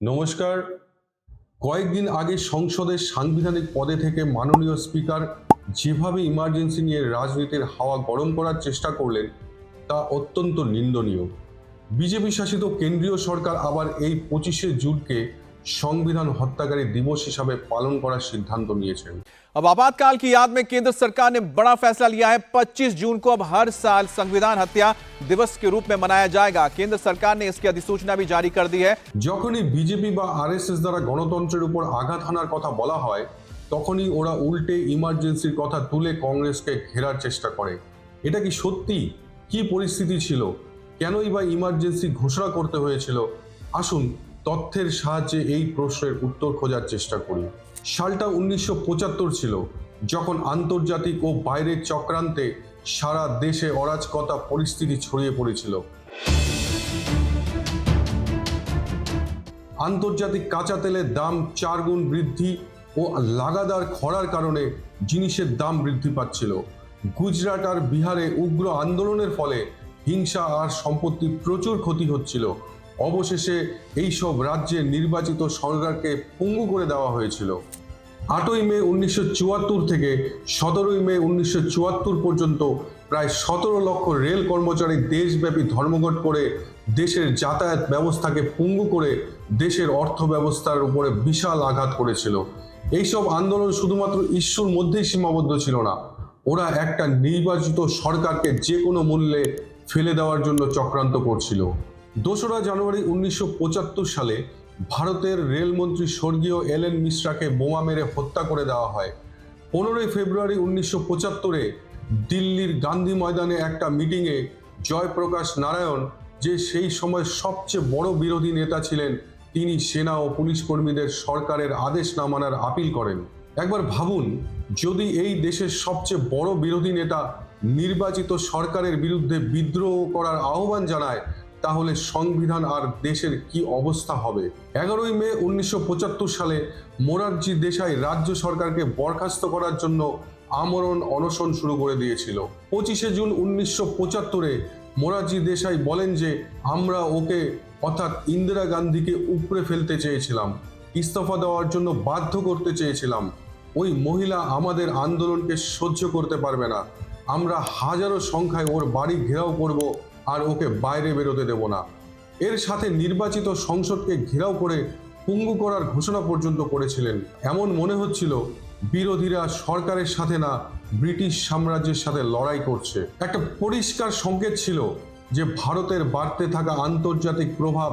নমস্কার। কয়েকদিন আগে সংসদের সাংবিধানিক পদে থেকে মাননীয় স্পিকার যেভাবে ইমার্জেন্সি নিয়ে রাজনীতির হাওয়া গরম করার চেষ্টা করলেন, তা অত্যন্ত নিন্দনীয়। বিজেপি শাসিত কেন্দ্রীয় সরকার আবার এই পঁচিশে জুনকে সংবিধান হত্যাকারী দিবস হিসাবে পালন করার সিদ্ধান্ত নিয়েছেন अब आपातकाल की याद में केंद्र सरकार ने बड़ा फैसला लिया है 25 जून को अब हर साल संविधान हत्या दिवस के रूप में मनाया जाएगा केंद्र सरकार ने इसकी अधिसूचना भी जारी कर दी है যখনই বিজেপি বা আরএসএস দ্বারা গণতন্ত্রের উপর আঘাত হানার কথা বলা হয় তখনই ওরা উল্টে ইমার্জেন্সির কথা তুলে কংগ্রেসকে ঘেরার চেষ্টা করে এটা কি সত্যি কি পরিস্থিতি ছিল কেনই বা ইমার্জেন্সি ঘোষণা করতে হয়েছিল আসুন তথ্যের সাহায্যে এই প্রশ্নের উত্তর খোঁজার চেষ্টা করি। সালটা উনিশশো পঁচাত্তর ছিল, যখন আন্তর্জাতিক ও বাইরের চক্রান্তে সারা দেশে অরাজকতা পরিস্থিতি ছড়িয়ে পড়েছিল। আন্তর্জাতিক কাঁচা তেলের দাম চার গুণ বৃদ্ধি ও লাগাতার খরার কারণে জিনিসের দাম বৃদ্ধি পাচ্ছিল। গুজরাট আর বিহারে উগ্র আন্দোলনের ফলে হিংসা আর সম্পত্তির প্রচুর ক্ষতি হচ্ছিল। অবশেষে এইসব রাজ্যে নির্বাচিত সরকারকে পঙ্গু করে দেওয়া হয়েছিল। আটই মে উনিশশো চুয়াত্তর থেকে সতেরোই মে উনিশশো চুয়াত্তর পর্যন্ত প্রায় সতেরো লক্ষ রেল কর্মচারী দেশব্যাপী ধর্মঘট করে দেশের যাতায়াত ব্যবস্থাকে পঙ্গু করে দেশের অর্থ ব্যবস্থার উপরে বিশাল আঘাত করেছিল। এইসব আন্দোলন শুধুমাত্র ইস্যুর মধ্যেই সীমাবদ্ধ ছিল না, ওরা একটা নির্বাচিত সরকারকে যে কোনো মূল্যে ফেলে দেওয়ার জন্য চক্রান্ত করছিল। দোসরা জানুয়ারি উনিশশো পঁচাত্তর সালে ভারতের রেলমন্ত্রী স্বর্গীয় এল এন মিশ্রাকে বোমা মেরে হত্যা করে দেওয়া হয়। পনেরোই ফেব্রুয়ারি উনিশশো পঁচাত্তরে দিল্লির গান্ধী ময়দানে একটা মিটিংয়ে জয়প্রকাশ নারায়ণ, যে সেই সময় সবচেয়ে বড় বিরোধী নেতা ছিলেন, তিনি সেনা ও পুলিশ কর্মীদের সরকারের আদেশ না মানার আপিল করেন। একবার ভাবুন, যদি এই দেশের সবচেয়ে বড় বিরোধী নেতা নির্বাচিত সরকারের বিরুদ্ধে বিদ্রোহ করার আহ্বান জানায় তাহলে সংবিধান আর দেশের কি অবস্থা হবে? এগারোই মে উনিশশো পঁচাত্তর সালে মোরারজি দেশাই রাজ্য সরকারকে বরখাস্ত করার জন্য আমরণ অনশন শুরু করে দিয়েছিল। পঁচিশে জুন উনিশশো পঁচাত্তরে মোরারজি দেশাই বলেন যে, আমরা ওকে, অর্থাৎ ইন্দিরা গান্ধীকে উপড়ে ফেলতে চেয়েছিলাম, ইস্তফা দেওয়ার জন্য বাধ্য করতে চেয়েছিলাম। ওই মহিলা আমাদের আন্দোলনকে সহ্য করতে পারবে না। আমরা হাজারো সংখ্যায় ওর বাড়ি ঘেরাও করব আর ওকে বাইরে বেরোতে দেব না। এর সাথে নির্বাচিত সংসদকে ঘেরাও করে পঙ্গু করার ঘোষণা পর্যন্ত করেছিলেন। এমন মনে হচ্ছিল, বিরোধীরা সরকারের সাথে না, ব্রিটিশ সাম্রাজ্যের সাথে লড়াই করছে। একটা পরিষ্কার সংকেত ছিল যে ভারতের বাড়তে থাকা আন্তর্জাতিক প্রভাব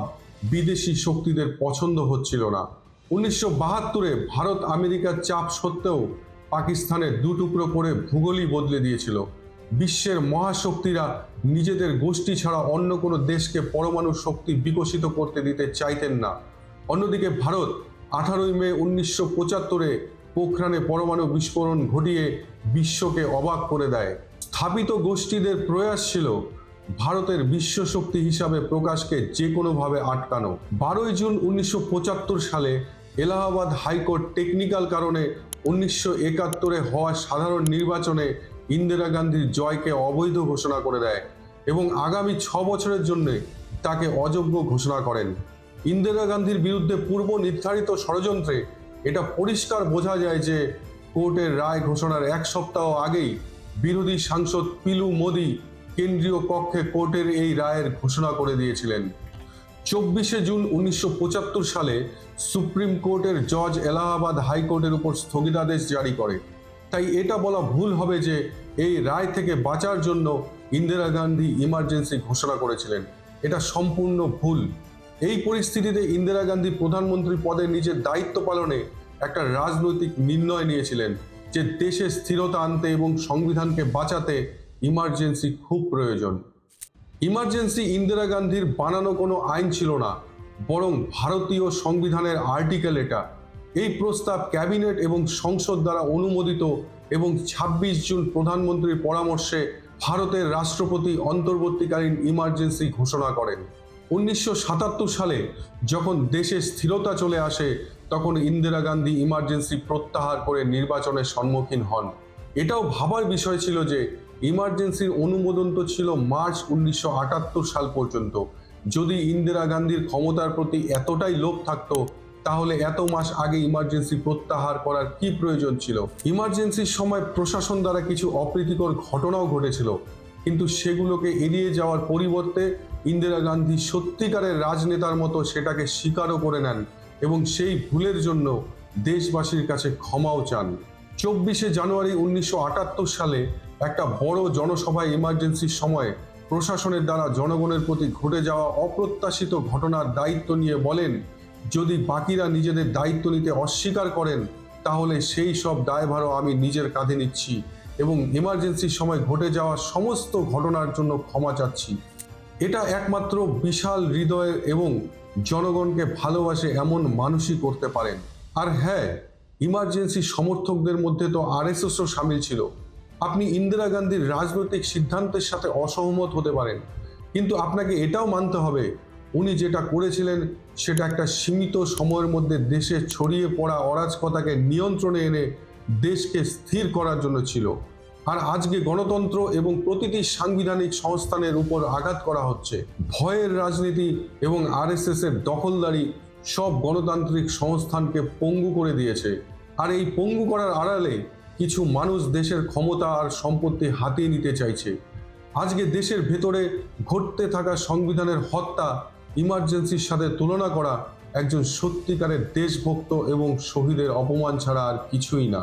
বিদেশি শক্তিদের পছন্দ হচ্ছিল না। উনিশশো বাহাত্তরে ভারত আমেরিকার চাপ সত্ত্বেও পাকিস্তানের দু টুকরো করে ভূগোলই বদলে দিয়েছিল। বিশ্বের মহাশক্তিরা নিজেদের গোষ্ঠী ছাড়া অন্য কোনো দেশকে পরমাণু শক্তি বিকশিত করতে দিতে চাইতেন না। অন্যদিকে ভারত আঠারোই মে উনিশশো পঁচাত্তরে পোখরানে পরমাণু বিস্ফোরণ ঘটিয়ে বিশ্বকে অবাক করে দেয়। স্থাপিত গোষ্ঠীদের প্রয়াস ছিল ভারতের বিশ্ব শক্তি হিসাবে প্রকাশকে যে কোনোভাবে আটকানো। বারোই জুন উনিশশো পঁচাত্তর সালে এলাহাবাদ হাইকোর্ট টেকনিক্যাল কারণে উনিশশো একাত্তরে হওয়া সাধারণ নির্বাচনে ইন্দিরা গান্ধীর জয়কে অবৈধ ঘোষণা করে দেয় এবং আগামী ছ বছরের জন্য তাকে অযোগ্য ঘোষণা করেন। ইন্দিরা গান্ধীর বিরুদ্ধে পূর্ব নির্ধারিত ষড়যন্ত্রে এটা পরিষ্কার বোঝা যায় যে কোর্টের রায় ঘোষণার এক সপ্তাহ আগেই বিরোধী সাংসদ পিলু মোদি কেন্দ্রীয় কক্ষে কোর্টের এই রায়ের ঘোষণা করে দিয়েছিলেন। চব্বিশে জুন উনিশশো পঁচাত্তর সালে সুপ্রিম কোর্টের জজ এলাহাবাদ হাইকোর্টের উপর স্থগিতাদেশ জারি করে। তাই এটা বলা ভুল হবে যে এই রায় থেকে বাঁচার জন্য ইন্দিরা গান্ধী ইমার্জেন্সি ঘোষণা করেছিলেন। এটা সম্পূর্ণ ভুল। এই পরিস্থিতিতে ইন্দিরা গান্ধী প্রধানমন্ত্রী পদে নিজের দায়িত্ব পালনে একটা রাজনৈতিক নির্ণয় নিয়েছিলেন যে দেশে স্থিরতা আনতে এবং সংবিধানকে বাঁচাতে ইমার্জেন্সি খুব প্রয়োজন। ইমার্জেন্সি ইন্দিরা গান্ধীর বানানো কোনো আইন ছিল না, বরং ভারতীয় সংবিধানের আর্টিকেল এটা। এই প্রস্তাব ক্যাবিনেট এবং সংসদ দ্বারা অনুমোদিত এবং ছাব্বিশ জুন প্রধানমন্ত্রীর পরামর্শে ভারতের রাষ্ট্রপতি অন্তর্বর্তীকালীন ইমার্জেন্সি ঘোষণা করেন। উনিশশো সাতাত্তর সালে যখন দেশে স্থিরতা চলে আসে, তখন ইন্দিরা গান্ধী ইমার্জেন্সি প্রত্যাহার করে নির্বাচনের সম্মুখীন হন। এটাও ভাবার বিষয় ছিল যে ইমার্জেন্সির অনুমোদন তো ছিল মার্চ উনিশশো আটাত্তর সাল পর্যন্ত। যদি ইন্দিরা গান্ধীর ক্ষমতার প্রতি এতটাই লোভ থাকতো, তাহলে এত মাস আগে ইমার্জেন্সি প্রত্যাহার করার কি প্রয়োজন ছিল? ইমার্জেন্সির সময় প্রশাসন দ্বারা কিছু অপ্রীতিকর ঘটনাও ঘটেছিল, কিন্তু সেগুলোকে এড়িয়ে যাওয়ার পরিবর্তে ইন্দিরা গান্ধী সত্যিকারের রাজনেতার মতো সেটাকে স্বীকারও করে নেন এবং সেই ভুলের জন্য দেশবাসীর কাছে ক্ষমাও চান। চব্বিশে জানুয়ারি উনিশশো আটাত্তর সালে একটা বড় জনসভায় ইমার্জেন্সির সময় প্রশাসনের দ্বারা জনগণের প্রতি ঘটে যাওয়া অপ্রত্যাশিত ঘটনার দায়িত্ব নিয়ে বলেন, যদি বাকিরা নিজেদের দায়িত্ব নিতে অস্বীকার করেন, তাহলে সেই সব দায়ভারও আমি নিজের কাঁধে নিচ্ছি এবং ইমার্জেন্সির সময় ঘটে যাওয়া সমস্ত ঘটনার জন্য ক্ষমা চাচ্ছি। এটা একমাত্র বিশাল হৃদয়ের এবং জনগণকে ভালোবাসে এমন মানুষই করতে পারেন। আর হ্যাঁ ইমার্জেন্সি সমর্থকদের মধ্যে তো আরএসএসও সামিল ছিল। আপনি ইন্দিরা গান্ধীর রাজনৈতিক সিদ্ধান্তের সাথে অসহমত হতে পারেন। কিন্তু আপনাকে এটাও মানতে হবে, উনি যেটা করেছিলেন সেটা একটা সীমিত সময়ের মধ্যে দেশে ছড়িয়ে পড়া অরাজকতাকে নিয়ন্ত্রণে এনে দেশকে স্থির করার জন্য ছিল। আর আজকে গণতন্ত্র এবং প্রতিটি সাংবিধানিক সংস্থানের উপর আঘাত করা হচ্ছে। ভয়ের রাজনীতি এবং আরএসএস এর দখলদারি সব গণতান্ত্রিক সংস্থানকে পঙ্গু করে দিয়েছে। আর এই পঙ্গু করার আড়ালে কিছু মানুষ দেশের ক্ষমতা আর সম্পত্তি হাতিয়ে নিতে চাইছে। আজকে দেশের ভেতরে ঘটতে থাকা সংবিধানের হত্যা, ইমার্জেন্সির সাথে তুলনা করা একজন সত্যিকারের দেশভক্ত এবং শহীদের অপমান ছাড়া আর কিছুই না।